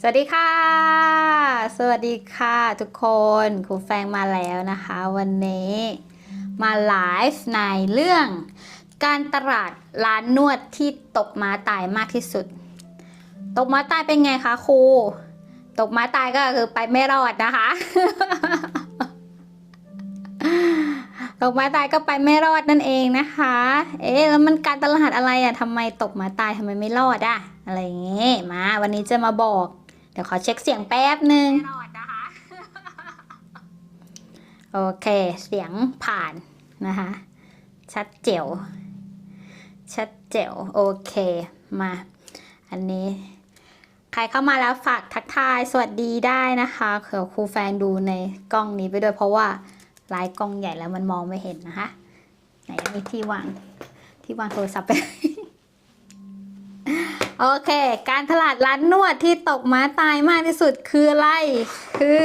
สวัสดีค่ะ สวัสดีค่ะทุกคนครูแฟงมาแล้วนะคะ วันนี้มาไลฟ์ในเรื่อง การตลาดร้านนวดที่ตกม้าตายมากที่สุด ตกม้าตายเป็นไงคะครูตกม้าตายก็คือไปไม่รอดนะคะ ตกม้าตายก็ไปไม่รอดนั่นเองนะคะ เอ๊ะแล้วมันการตลาดอะไรอะทำไมตกม้าตายทำไมไม่รอดอะอะไรอย่างเงี้ยมา วันนี้จะมาบอก ดี๋ยวขอเช็คเสียงแป๊บหนึ่งโอเคเสียงผ่านนะคะ ชัดเจ๋ว ชัดเจ๋ว โอเค มา อันนี้ ใครเข้ามาแล้วฝากทักทายสวัสดีได้นะคะเผื่อครูแฟนดูในกล้องนี้ไปด้วยเพราะว่าไลน์กล้องใหญ่แล้วมันมองไม่เห็นนะคะ ไหนมีที่วาง ที่วางโทรศัพท์ไป โอเค การตลาดร้านนวดที่ตกม้าตายมากที่สุดคืออะไร คือ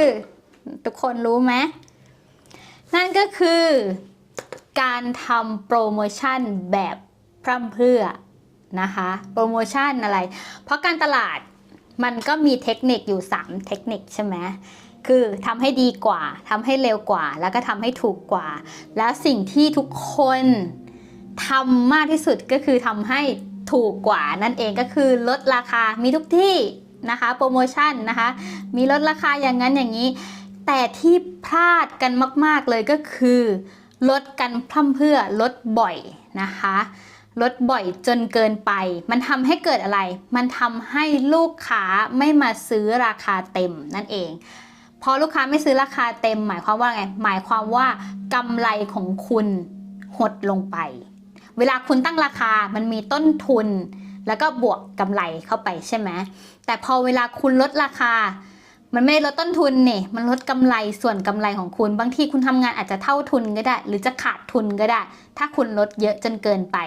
ทุกคนรู้ไหม นั่นก็คือ การทำโปรโมชั่นแบบพร่ำเพื่อนะคะ โปรโมชั่นอะไร เพราะการตลาดมันก็มีเทคนิคอยู่ 3 เทคนิคใช่ไหมคือทำให้ดีกว่าทำให้เร็วกว่า แล้วก็ทำให้ถูกกว่า แล้วสิ่งที่ทุกคนทำมากที่สุดก็คือทำให้ ถูกกว่านั่นเองก็คือลดราคามีทุกที่นะคะโปรโมชั่นนะคะ มีลดราคาอย่างนั้นอย่างนี้ แต่ที่พลาดกันมาก ๆ เลยก็คือลดกันพร่ำเพื่อลดบ่อยนะคะลดบ่อยจนเกินไป มันทำให้เกิดอะไร มันทำให้ลูกค้าไม่มาซื้อราคาเต็มนั่นเอง พอลูกค้าไม่ซื้อราคาเต็ม หมายความว่าไง หมายความว่ากำไรของคุณหดลงไป เวลาคุณตั้งราคามันมีต้นทุน แล้วก็บวกกำไรเข้าไปใช่ไหมแต่พอเวลาคุณลดราคา มันไม่ลดต้นทุนเนี่ยมันลดกำไรส่วนกำไรของคุณ บางทีคุณทำงานอาจจะเท่าทุนก็ได้ หรือจะขาดทุนก็ได้ ถ้าคุณลดเยอะจนเกินไป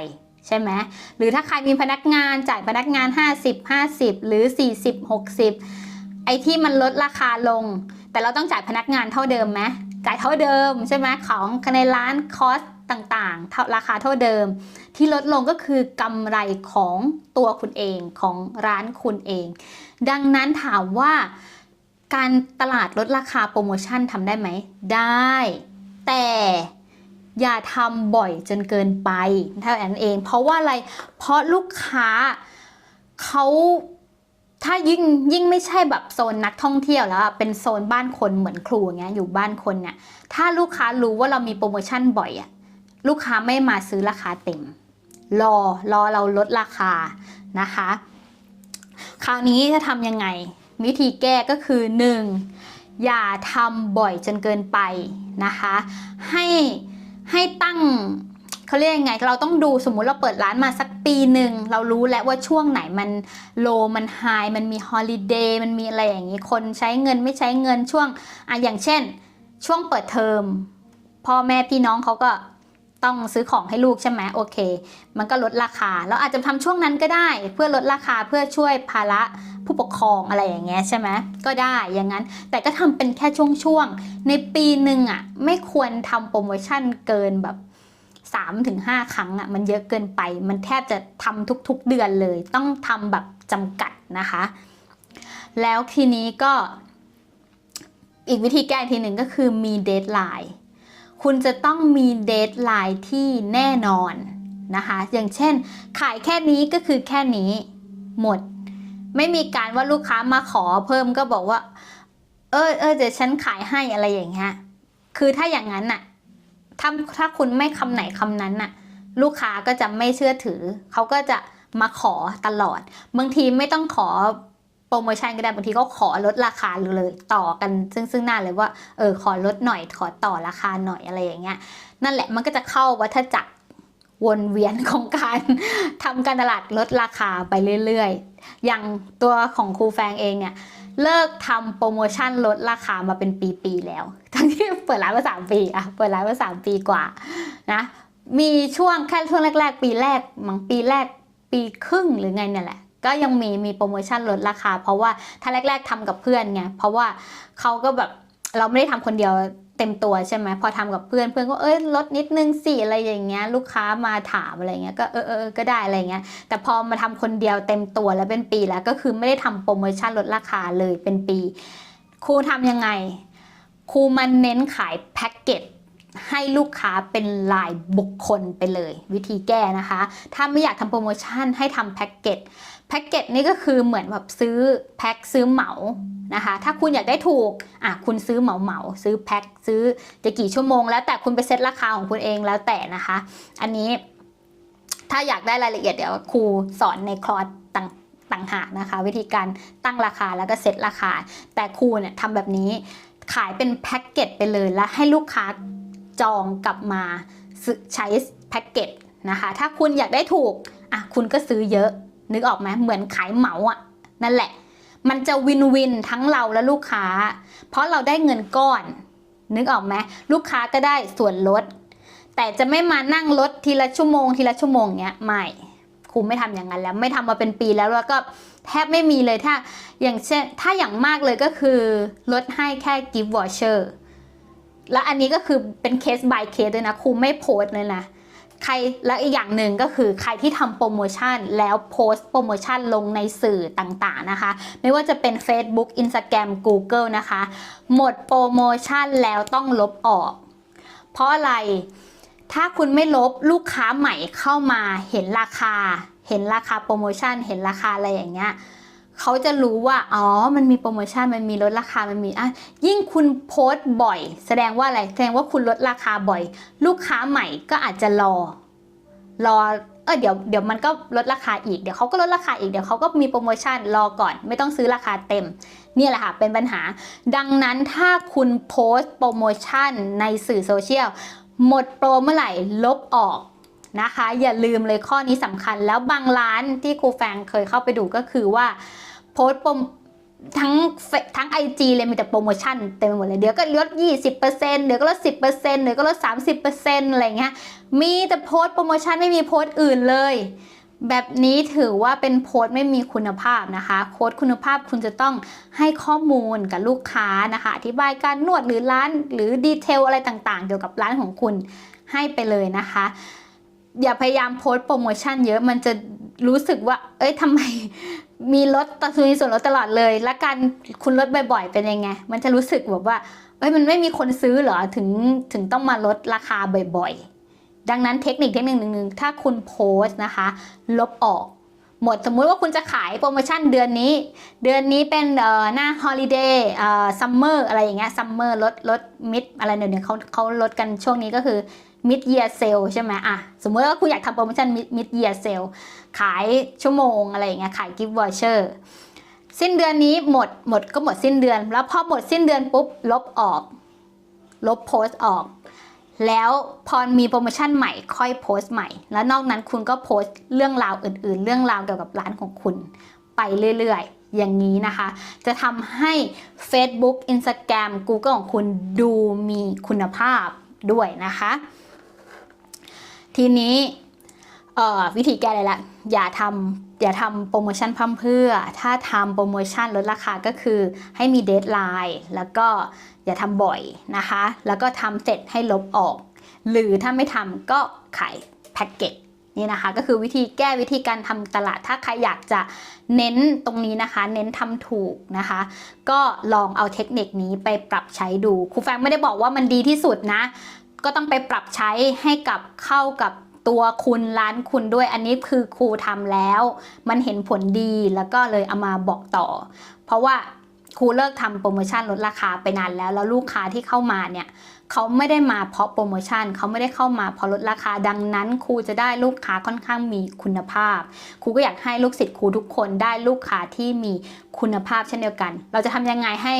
ใช่ไหมหรือถ้าใครมีพนักงานจ่ายพนักงาน 50 50 หรือ 40 60 ไอ้ที่มันลดราคาลง แต่เราต้องจ่ายพนักงานเท่าเดิมไหมจ่ายเท่าเดิมใช่ไหมของในร้านคอส ต่างๆ ราคาเท่าเดิม ที่ลดลงก็คือกำไรของตัวคุณเองของร้านคุณเอง ดังนั้นถามว่าการตลาดลดราคาโปรโมชั่นทำได้ไหม ได้ แต่อย่าทำบ่อยจนเกินไปเท่านั้นเอง เพราะว่าอะไร เพราะลูกค้าเขาถ้ายิ่งยิ่งไม่ใช่แบบโซนนักท่องเที่ยวแล้วเป็นโซนบ้านคนเหมือนครูอย่างเงี้ยอยู่บ้านคนเนี่ยถ้าลูกค้ารู้ว่าเรามีโปรโมชั่นบ่อยอะ ลูกค้าไม่มาซื้อราคาเต็ม รอรอเราลดราคานะคะ คราวนี้จะทำยังไง วิธีแก้ก็คือ 1. อย่าทำบ่อยจนเกินไปนะคะ ให้ให้ตั้งเขาเรียกยังไง เราต้องดูสมมุติเราเปิดร้านมาสักปีหนึ่ง เรารู้แล้วว่าช่วงไหนมันโลมันไฮมันมีฮอลิเดย์มันมีอะไรอย่างนี้ คนใช้เงินไม่ใช้เงินช่วงอะอย่างเช่น ช่วงเปิดเทอมพ่อแม่พี่น้องเขาก็ ต้องซื้อของให้ลูกใช่ไหมโอเค มันก็ลดราคา เราอาจจะทำช่วงนั้นก็ได้ เพื่อลดราคาเพื่อช่วยภาระผู้ปกครองอะไรอย่างเงี้ยใช่ไหมก็ได้อย่างนั้น แต่ก็ทำเป็นแค่ช่วงๆในปีหนึ่งอะไม่ควรทำโปรโมชั่นเกินแบบ3ถึงครั้งอะมันเยอะเกินไป มันแทบจะทำทุกๆเดือนเลย ต้องทำแบบจำกัดนะคะ แล้วทีนี้ก็อีกวิธีแก้ทีหนึ่งก็คือมีเดทไลน์ คุณจะต้องมีเดทไลน์ที่แน่นอนนะคะ อย่างเช่น ขายแค่นี้ก็คือแค่นี้หมด ไม่มีการว่าลูกค้ามาขอเพิ่มก็บอกว่า เออเออเดี๋ยวฉันขายให้อะไรอย่างเงี้ย คือถ้าอย่างนั้นน่ะถ้าถ้าคุณไม่คำไหนคำนั้นน่ะ ลูกค้าก็จะไม่เชื่อถือ เขาก็จะมาขอตลอด บางทีไม่ต้องขอ โปรโมชั่นก็ได้บางทีก็ขอลดราคาเลยต่อกันซึ่งซึ่งหน้าเลยว่าเออขอลดหน่อยขอต่อราคาหน่อยอะไรอย่างเงี้ยนั่นแหละมันก็จะเข้าวัฏจักรวนเวียนของการทำการตลาดลดราคาไปเรื่อยๆ อย่างตัวของครูแฟงเองเนี่ยเลิกทำโปรโมชั่นลดราคามาเป็นปีๆแล้ว ทั้งที่เปิดร้านมาสามปีอะเปิดร้านมาสามปีกว่านะมีช่วงแค่ช่วงแรก ๆ ปีแรกมังปีแรกปีครึ่งหรือไงเนี่ยแหละ ก็ยังมีมีโปรโมชั่นลดราคา เพราะว่าถ้าแรก ๆทำกับเพื่อนไงเพราะว่าเขาก็แบบเราไม่ได้ทำคนเดียวเต็มตัวใช่ไหมพอทำกับเพื่อนเพื่อนก็เอ้ยลดนิดนึงสิอะไรอย่างเงี้ยลูกค้ามาถามอะไรเงี้ยก็เออเออก็ได้อะไรเงี้ยแต่พอมาทำคนเดียวเต็มตัวแล้วเป็นปีแล้วก็คือไม่ได้ทำโปรโมชั่นลดราคาเลยเป็นปี ครูทำยังไง ครูมันเน้นขายแพ็กเกจให้ลูกค้าเป็นรายบุคคลไปเลย วิธีแก้นะคะ ถ้าไม่อยากทำโปรโมชั่นให้ทำแพ็กเกจ แพ็กเกจนี่ก็คือเหมือนแบบซื้อแพ็คซื้อเหมานะคะ ถ้าคุณอยากได้ถูกอะคุณซื้อเหมาเหมาซื้อแพ็คซื้อจะกี่ชั่วโมง แล้วแต่คุณไปเซตราคาของคุณเองแล้วแต่นะคะ อันนี้ถ้าอยากได้รายละเอียดเดี๋ยวครูสอนในคลอร์สต่างต่างหากนะคะ วิธีการตั้งราคาแล้วก็เซตราคา แต่ครูเนี่ยทำแบบนี้ขายเป็นแพ็กเกจไปเลยแล้วให้ลูกค้าจองกลับมาใช้แพ็กเกจนะคะ ถ้าคุณอยากได้ถูกอะคุณก็ซื้อเยอะ นึกออกไหมเหมือนขายเหมาอะนั่นแหละ มันจะวินวินทั้งเราและลูกค้า เพราะเราได้เงินก้อน นึกออกไหมลูกค้าก็ได้ส่วนลด แต่จะไม่มานั่งลดทีละชั่วโมง ทีละชั่วโมงเนี้ยไม่ครูไม่ทำอย่างนั้นแล้ว ไม่ทำมาเป็นปีแล้วแล้วก็แทบไม่มีเลยถ้าอย่างเช่นถ้าอย่างมากเลยก็คือลดให้แค่ gift voucher และอันนี้ก็คือเป็นเคส by เคสด้วยนะครูไม่โพสเลยนะ ใครแล้วอีกอย่างหนึ่งก็คือใครที่ทำโปรโมชั่นแล้วโพสต์โปรโมชั่นลงในสื่อต่างๆนะคะ ไม่ว่าจะเป็น Facebook Instagram Google นะคะ หมดโปรโมชั่นแล้วต้องลบออก เพราะอะไรถ้าคุณไม่ลบลูกค้าใหม่เข้ามาเห็นราคา เห็นราคาโปรโมชั่น เห็นราคาอะไรอย่างเงี้ย เขาจะรู้ว่า อ๋อ มันมีโปรโมชั่น มันมีลดราคา มันมีอะยิ่งคุณโพสต์บ่อย แสดงว่าอะไร แสดงว่าคุณลดราคาบ่อย ลูกค้าใหม่ก็อาจจะรอ รอ เออเดี๋ยวเดี๋ยวมันก็ลดราคาอีก เดี๋ยวเขาก็ลดราคาอีก เดี๋ยวเขาก็มีโปรโมชั่น รอก่อน ไม่ต้องซื้อราคาเต็มเนี่ยแหละค่ะ เป็นปัญหา ดังนั้นถ้าคุณโพสต์โปรโมชั่นในสื่อโซเชียล หมดโปรเมื่อไหร่ ลบออก นะคะ อย่าลืมเลยข้อนี้สำคัญ แล้วบางร้านที่ครูแฟงเคยเข้าไปดูก็คือว่าโพสต์ปรทั้งทั้ง IG เลยมีแต่โปรโมชั่นเต็มไปหมดเลยเดี๋ยวก็ลด 20%เดี๋ยวก็ลด 10%เดี๋ยวก็ลด 30%อะไรเงี้ยมีแต่โพสต์โปรโมชั่นไม่มีโพสต์อื่นเลย แบบนี้ถือว่าเป็นโพสต์ไม่มีคุณภาพนะคะโค้ดคุณภาพคุณจะต้องให้ข้อมูลกับลูกค้านะคะอธิบายการนวดหรือร้านหรือดีเทลอะไรต่างๆ เกี่ยวกับร้านของคุณให้ไปเลยนะคะ อย่าพยายามโพสต์โปรโมชั่นเยอะมันจะรู้สึกว่า เอ้ยทำไมมีลดตัมีส่วนลดตลอดเลย และการคุณลดบ่อยๆ เป็นยังไง มันจะรู้สึกแบบว่า เอ้ยมันไม่มีคนซื้อเหรอถึงถึงต้องมาลดราคาบ่อยๆ ดังนั้นเทคนิคเทคนิคหนึ่งถ้าคุณโพสต์นะคะ ลบออก หมดสมมุติว่าคุณจะขายโปรโมชั่นเดือนนี้ เดือนนี้เป็นเอ่อหน้าฮอลิเดย์เอ่อซัมเมอร์อะไรอย่างเงี้ยซัมเมอร์ลดลดมิดอะไรเนี่ยเนี่ยเขาเขาลดกันช่วงนี้ก็คือมิดเยียร์เซลใช่ไหมอะสมมติว่าคุณอยากทำโปรโมชั่นมิดเยียร์เซลขายชั่วโมงอะไรอย่างเงี้ยขายกิฟต์วอเชอร์สิ้นเดือนนี้หมดหมดก็หมดสิ้นเดือน แล้วพอหมดสิ้นเดือนปุ๊บลบออก ลบโพสต์ออก แล้วพอมีโปรโมชั่นใหม่ค่อยโพสต์ใหม่ แล้วนอกนั้นคุณก็โพสต์เรื่องราวอื่น ๆ เรื่องราวเกี่ยวกับร้านของคุณไปเรื่อย ๆ อย่างนี้นะคะ จะทำให้ Facebook Instagram Google ของคุณดูมีคุณภาพด้วยนะคะ ทีนี้วิธีแก้เลยละ อย่าทำอย่าทำโปรโมชั่นพั่มเพื่อ ถ้าทำโปรโมชั่นลดราคาก็คือให้มีเดทไลน์แล้วก็ อย่าทำบ่อยนะคะ แล้วก็ทำเสร็จให้ลบออก หรือถ้าไม่ทำก็ขายแพ็กเกจนี่นะคะก็คือวิธีแก้วิธีการทำตลาดถ้าใครอยากจะเน้นตรงนี้นะคะ เน้นทำถูกนะคะ ก็ลองเอาเทคนิคนี้ไปปรับใช้ดูครูแฟงไม่ได้บอกว่ามันดีที่สุดนะ ก็ต้องไปปรับใช้ให้กับเข้ากับตัวคุณร้านคุณด้วยอันนี้คือครูทำแล้ว มันเห็นผลดีแล้วก็เลยเอามาบอกต่อ เพราะว่า ครูเลิกทำโปรโมชั่นลดราคาไปนานแล้ว แล้วลูกค้าที่เข้ามาเนี่ยเขาไม่ได้มาเพราะโปรโมชั่นเขาไม่ได้เข้ามาเพราะลดราคาดังนั้น ครูจะได้ลูกค้าค่อนข้างมีคุณภาพ ครูก็อยากให้ลูกศิษย์ครูทุกคนได้ลูกค้าที่มีคุณภาพเช่นเดียวกัน เราจะทำยังไงให้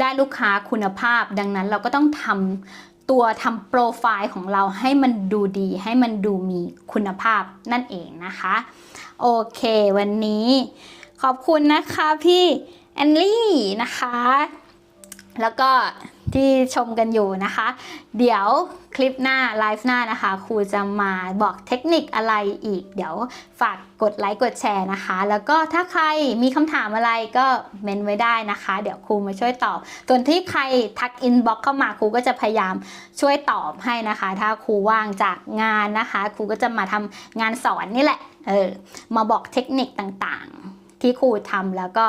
ได้ลูกค้าคุณภาพ ดังนั้นเราก็ต้องทำตัวทำโปรไฟล์ของเราให้มันดูดี ให้มันดูมีคุณภาพนั่นเองนะคะ โอเค วันนี้ขอบคุณนะคะพี่ นลี่นะคะ แล้วก็ที่ชมกันอยู่นะคะ เดี๋ยวคลิปหน้าไลฟ์หน้านะคะ ครูจะมาบอกเทคนิคอะไรอีก เดี๋ยวฝากกดไลค์กดแชร์นะคะ แล้วก็ถ้าใครมีคำถามอะไรก็เมนไว้ได้นะคะ เดี๋ยวครูมาช่วยตอบส่วนที่ใครทักอินบ็อกเข้ามาครูก็จะพยายามช่วยตอบให้นะคะ ถ้าครูว่างจากงานนะคะ ครูก็จะมาทำงานสอนนี่แหละเออมาบอกเทคนิคต่างๆ ที่ครูทำแล้วก็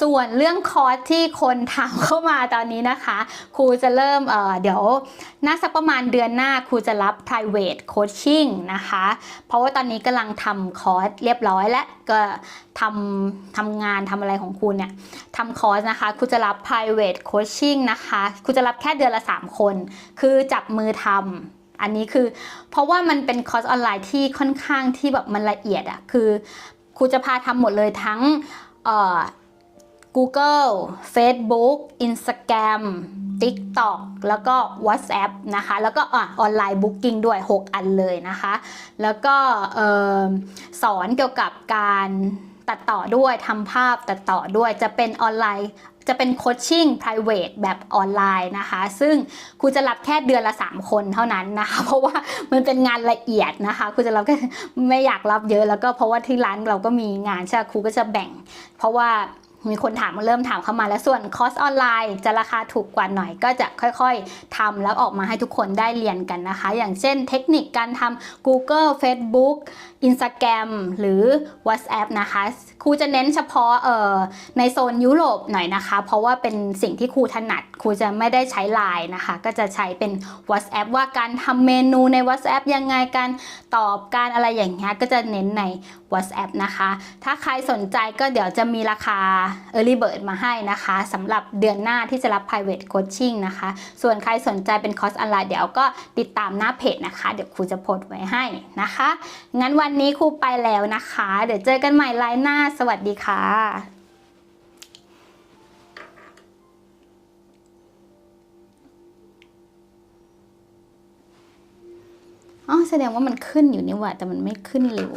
ส่วนเรื่องคอร์สที่คนถามเข้ามาตอนนี้นะคะ ครูจะเริ่มเเดี๋ยวน่าสักประมาณเดือนหน้าครูจะรับ private coaching นะคะ เพราะว่าตอนนี้กำลังทำคอร์สเรียบร้อยและก็ทำทำงานทำอะไรของครูเนี่ยทำคอร์สนะคะครูจะรับ private coaching นะคะครูจะรับแค่เดือนละ 3 คน คือจับมือทำอันนี้คือเพราะว่ามันเป็นคอร์สออนไลน์ที่ค่อนข้างที่แบบมันละเอียดอะคือ ครูจะพาทำหมดเลยทั้งเอ่อ Google Facebook Instagram TikTok แล้วก็ WhatsApp นะคะ แล้วก็ออนไลน์บุ๊กิ้งด้วย 6 อันเลยนะคะ แล้วก็เอ่อสอนเกี่ยวกับการตัดต่อด้วยทำภาพตัดต่อด้วยจะเป็นออนไลน์ จะเป็นโคชชิ่ง private แบบออนไลน์นะคะ ซึ่งครูจะรับแค่เดือนละ 3 คนเท่านั้นนะคะ เพราะว่ามันเป็นงานละเอียดนะคะครูจะรับแค่ไม่อยากรับเยอะแล้วก็เพราะว่าที่ร้านเราก็มีงานใช่ครูก็จะแบ่ง เพราะว่า มีคนถามมาเริ่มถามเข้ามาแล้วส่วนคอร์สออนไลน์จะราคาถูกกว่าหน่อยก็จะค่อยๆทำแล้วออกมาให้ทุกคนได้เรียนกันนะคะ อย่างเช่นเทคนิคการทำ Google Facebook Instagram หรือ WhatsApp นะคะครูจะเน้นเฉพาะเอ่อในโซนยุโรปหน่อยนะคะ เพราะว่าเป็นสิ่งที่ครูถนัดครูจะไม่ได้ใช้ไลน์นะคะ ก็จะใช้เป็น WhatsApp ว่าการทำเมนูใน WhatsApp ยังไงการตอบการอะไรอย่างเงี้ยก็จะเน้นใน WhatsApp นะคะ ถ้าใครสนใจก็เดี๋ยวจะมีราคา Early Bird มาให้นะคะสำหรับเดือนหน้าที่จะรับ private coaching นะคะ ส่วนใครสนใจเป็นคอร์สออนไลน์เดี๋ยวก็ติดตามหน้าเพจนะคะ เดี๋ยวครูจะโพสต์ไว้ให้นะคะ งั้นวันนี้ครูไปแล้วนะคะ เดี๋ยวเจอกันใหม่ไลน์หน้า สวัสดีค่ะอ๋อแสดงว่ามันขึ้นอยู่นี่หว่าแต่มันไม่ขึ้นเร็ว